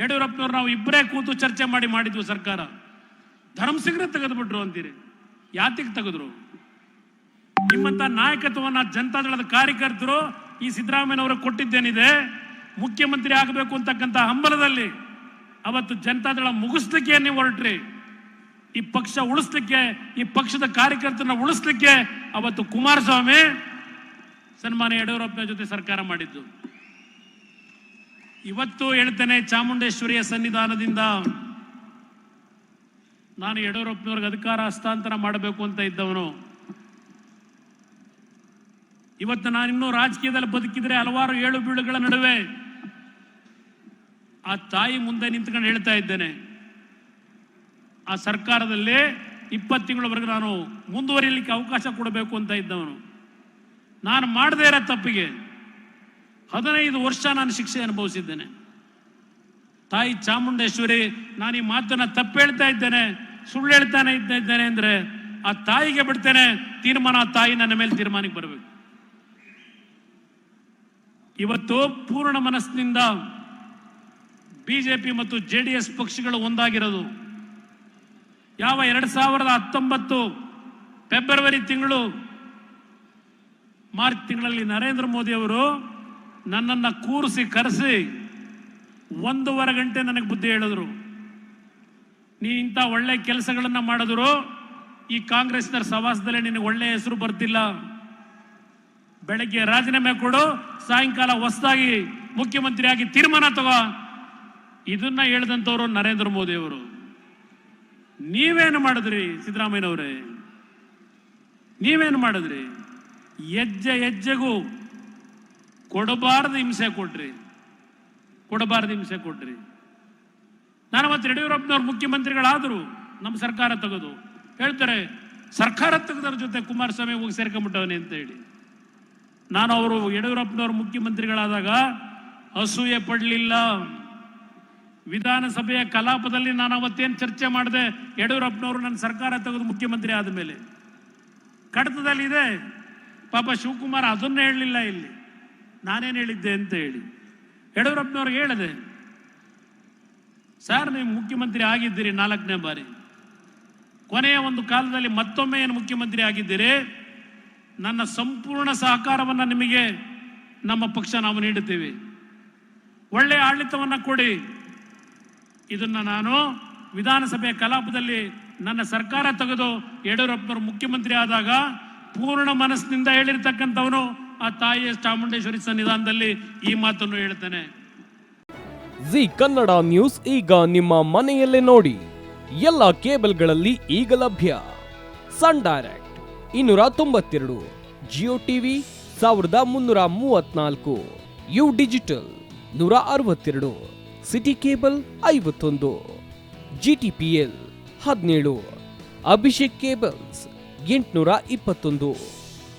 ಯಡಿಯೂರಪ್ಪನವ್ರು ನಾವು ಇಬ್ಬರೇ ಕೂತು ಚರ್ಚೆ ಮಾಡಿ ಮಾಡಿದ್ವು ಸರ್ಕಾರ. ಧರ್ಮಸಿಂಗ್ರೆ ತೆಗೆದುಬಿಟ್ರು ಅಂತೀರಿ. ಯಾತಿಗೆ ತೆಗೆದ್ರು? ನಿಮ್ಮಂತ ನಾಯಕತ್ವವನ್ನ ಜನತಾದಳದ ಕಾರ್ಯಕರ್ತರು ಈ ಸಿದ್ದರಾಮಯ್ಯನವರು ಕೊಟ್ಟಿದ್ದೇನಿದೆ, ಮುಖ್ಯಮಂತ್ರಿ ಆಗಬೇಕು ಅಂತಕ್ಕಂಥ ಹಂಬಲದಲ್ಲಿ ಅವತ್ತು ಜನತಾದಳ ಮುಗಿಸ್ಲಿಕ್ಕೆ ನೀವು ಹೊರಟ್ರಿ? ಈ ಪಕ್ಷ ಉಳಿಸ್ಲಿಕ್ಕೆ, ಈ ಪಕ್ಷದ ಕಾರ್ಯಕರ್ತರನ್ನ ಉಳಿಸ್ಲಿಕ್ಕೆ ಅವತ್ತು ಕುಮಾರಸ್ವಾಮಿ ಸನ್ಮಾನ ಯಡಿಯೂರಪ್ಪನ ಜೊತೆ ಸರ್ಕಾರ ಮಾಡಿದ್ದು. ಇವತ್ತು ಹೇಳ್ತೇನೆ ಚಾಮುಂಡೇಶ್ವರಿಯ ಸನ್ನಿಧಾನದಿಂದ. ನಾನು ಯಡಿಯೂರಪ್ಪನವ್ರಿಗೆ ಅಧಿಕಾರ ಹಸ್ತಾಂತರ ಮಾಡಬೇಕು ಅಂತ ಇದ್ದವನು. ಇವತ್ತು ನಾನಿನ್ನೂ ರಾಜಕೀಯದಲ್ಲಿ ಬದುಕಿದ್ರೆ ಹಲವಾರು ಏಳು ಬೀಳುಗಳ ನಡುವೆ ಆ ತಾಯಿ ಮುಂದೆ ನಿಂತ್ಕೊಂಡು ಹೇಳ್ತಾ ಇದ್ದೇನೆ. ಆ ಸರ್ಕಾರದಲ್ಲಿ ಇಪ್ಪತ್ತು ತಿಂಗಳವರೆಗೆ ನಾನು ಮುಂದುವರಿಯಲಿಕ್ಕೆ ಅವಕಾಶ ಕೊಡಬೇಕು ಅಂತ ಇದ್ದವನು. ನಾನು ಮಾಡದೇ ಇರೋ ತಪ್ಪಿಗೆ ಹದಿನೈದು ವರ್ಷ ನಾನು ಶಿಕ್ಷೆ ಅನುಭವಿಸಿದ್ದೇನೆ. ತಾಯಿ ಚಾಮುಂಡೇಶ್ವರಿ, ನಾನು ಈ ಮಾತನ್ನ ತಪ್ಪು ಹೇಳ್ತಾ ಇದ್ದೇನೆ, ಸುಳ್ಳು ಹೇಳ್ತಾನೆ ಇದ್ದ- ಇದ್ದೇನೆ ಅಂದ್ರೆ ಆ ತಾಯಿಗೆ ಬಿಡ್ತೇನೆ, ತೀರ್ಮಾನ ತಾಯಿ ನನ್ನ ಮೇಲೆ ತೀರ್ಮಾನಕ್ಕೆ ಬರಬೇಕು. ಇವತ್ತು ಪೂರ್ಣ ಮನಸ್ಸಿನಿಂದ ಬಿಜೆಪಿ ಮತ್ತು ಜೆ ಡಿ ಎಸ್ ಪಕ್ಷಗಳು ಒಂದಾಗಿರೋದು. ಯಾವ ಎರಡ್ ಸಾವಿರದ ಹತ್ತೊಂಬತ್ತು ಫೆಬ್ರವರಿ ತಿಂಗಳು, ಮಾರ್ಚ್ ತಿಂಗಳಲ್ಲಿ ನರೇಂದ್ರ ಮೋದಿ ಅವರು ನನ್ನನ್ನು ಕೂರಿಸಿ, ಕರೆಸಿ ಒಂದೂವರೆ ಗಂಟೆ ನನಗೆ ಬುದ್ಧಿ ಹೇಳಿದ್ರು. ನೀ ಇಂಥ ಒಳ್ಳೆ ಕೆಲಸಗಳನ್ನು ಮಾಡಿದ್ರು, ಈ ಕಾಂಗ್ರೆಸ್ನ ಸವಾಸದಲ್ಲಿ ನಿನಗೆ ಒಳ್ಳೆಯ ಹೆಸರು ಬರ್ತಿಲ್ಲ. ಬೆಳಗ್ಗೆ ರಾಜೀನಾಮೆ ಕೊಡು, ಸಾಯಂಕಾಲ ಹೊಸದಾಗಿ ಮುಖ್ಯಮಂತ್ರಿಯಾಗಿ ತೀರ್ಮಾನ ತಗೋ. ಇದನ್ನ ಹೇಳಿದಂಥವ್ರು ನರೇಂದ್ರ ಮೋದಿ ಅವರು. ನೀವೇನು ಮಾಡಿದ್ರಿ ಸಿದ್ದರಾಮಯ್ಯನವರೇ? ನೀವೇನು ಮಾಡಿದ್ರಿ? ಹೆಜ್ಜೆ ಹೆಜ್ಜೆಗೂ ಕೊಡಬಾರ್ದು ಹಿಂಸೆ ಕೊಡ್ರಿ ಕೊಡಬಾರ್ದು ಹಿಂಸೆ ಕೊಡ್ರಿ ನಾನು ಮತ್ತೆ ಯಡಿಯೂರಪ್ಪನವ್ರು ಮುಖ್ಯಮಂತ್ರಿಗಳಾದರು, ನಮ್ಮ ಸರ್ಕಾರ ತೆಗೆದು. ಹೇಳ್ತಾರೆ, ಸರ್ಕಾರ ತೆಗೆದವ್ರ ಜೊತೆ ಕುಮಾರಸ್ವಾಮಿ ಹೋಗಿ ಸೇರ್ಕೊಂಡ್ಬಿಟ್ಟವನೇ ಅಂತ ಹೇಳಿ. ನಾನು ಅವರು ಯಡಿಯೂರಪ್ಪನವರು ಮುಖ್ಯಮಂತ್ರಿಗಳಾದಾಗ ಅಸೂಯೆ ಪಡಲಿಲ್ಲ. ವಿಧಾನಸಭೆಯ ಕಲಾಪದಲ್ಲಿ ನಾನು ಅವತ್ತೇನು ಚರ್ಚೆ ಮಾಡಿದೆ, ಯಡಿಯೂರಪ್ಪನವರು ನನ್ನ ಸರ್ಕಾರ ತೆಗೆದು ಮುಖ್ಯಮಂತ್ರಿ ಆದ ಮೇಲೆ ಕಡತದಲ್ಲಿದೆ ಪಾಪ ಶಿವಕುಮಾರ್ ಅದನ್ನೇ ಹೇಳಲಿಲ್ಲ ಇಲ್ಲಿ. ನಾನೇನು ಹೇಳಿದ್ದೆ ಅಂತ ಹೇಳಿ. ಯಡಿಯೂರಪ್ಪನವ್ರಿಗೆ ಹೇಳಿದೆ, ಸರ್, ನೀವು ಮುಖ್ಯಮಂತ್ರಿ ಆಗಿದ್ದೀರಿ ನಾಲ್ಕನೇ ಬಾರಿ. ಕೊನೆಯ ಒಂದು ಕಾಲದಲ್ಲಿ ಮತ್ತೊಮ್ಮೆ ಏನು ಮುಖ್ಯಮಂತ್ರಿ ಆಗಿದ್ದೀರಿ? ನನ್ನ ಸಂಪೂರ್ಣ ಸಹಕಾರವನ್ನು ನಿಮಗೆ ನಮ್ಮ ಪಕ್ಷ ನಾವು ನೀಡುತ್ತೇವೆ. ಒಳ್ಳೆಯ ಆಡಳಿತವನ್ನು ಕೊಡಿ. ಇದನ್ನು ನಾನು ವಿಧಾನಸಭೆಯ ಕಲಾಪದಲ್ಲಿ ನನ್ನ ಸರ್ಕಾರ ತೆಗೆದು ಯಡಿಯೂರಪ್ಪನವರು ಮುಖ್ಯಮಂತ್ರಿ ಆದಾಗ ಪೂರ್ಣ ಮನಸ್ಸಿನಿಂದ ಹೇಳಿರ್ತಕ್ಕಂಥವನು ಆ ತಾಯಿಯ ಚಾಮುಂಡೇಶ್ವರಿ ಸನ್ನಿಧಾನದಲ್ಲಿ ಈ ಮಾತನ್ನು ಹೇಳ್ತೇನೆ ಜಿ ಕನ್ನಡ ನ್ಯೂಸ್ ಈಗ ನಿಮ್ಮ ಮನೆಯಲ್ಲೇ ನೋಡಿ. ಎಲ್ಲ ಕೇಬಲ್ಗಳಲ್ಲಿ ಈಗ ಲಭ್ಯ. ಸನ್ ಡೈರೆಕ್ಟ್ ಇನ್ನೂರ ತೊಂಬತ್ತೆರಡು, ಜಿಯೋ ಟಿವಿ ಸಾವಿರದ ಮುನ್ನೂರ ಮೂವತ್ನಾಲ್ಕು ಯು ಡಿಜಿಟಲ್ ನೂರ ಅರವತ್ತೆರಡು, ಸಿಟಿ ಕೇಬಲ್ ಐವತ್ತೊಂದು ಜಿ ಟಿ ಪಿ ಎಲ್ ಹದಿನೇಳು, ಅಭಿಷೇಕ್ ಕೇಬಲ್ಸ್ ಎಂಟುನೂರ ಇಪ್ಪತ್ತೊಂದು.